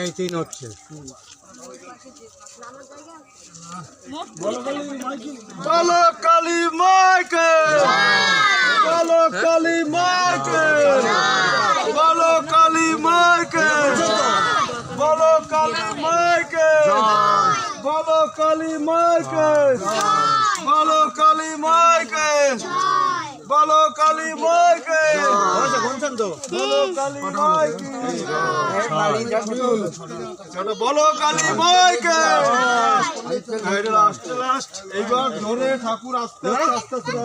এই তিন হচ্ছে। বলো কালী মাইকে। বলো কালী মাইকে। বলো কালী মাইকে। বলো কালী মাইকে। বলো কালী মাইকে। কালী মাকে শুনছেন তো বলো কালী মাকে চলো বলো কালী মাকে লাস্ট লাস্ট এইবার ধরে ঠাকুর আস্তে আস্তে আস্তে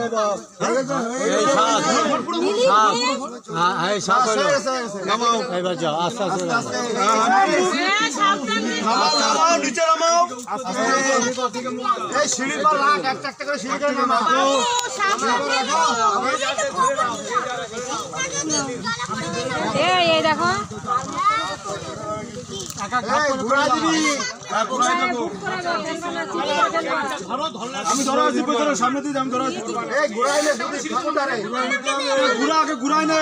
নামাও এবার যাও আস্তে আস্তে হ্যাঁ, হ্যাঁ, হ্যাঁ। নিচে নামাও এই সিঁড়ি পর রাখ একটা একটা করে সিঁড়ি করে নামাও এই এই দেখো ঘুরা হ্যাঁ। আমি ধরো ঘুরা আগে ঘুরাই নে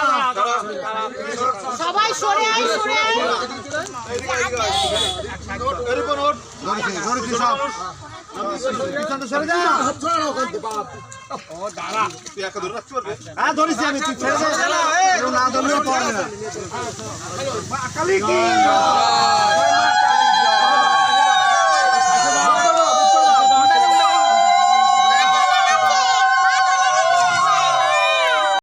সবাই সরে আয় সরে আয়। হ্যাঁ ধরেছি আমি তুই ছেড়ে দে। না ধরলেও পড়ে না। কালী কি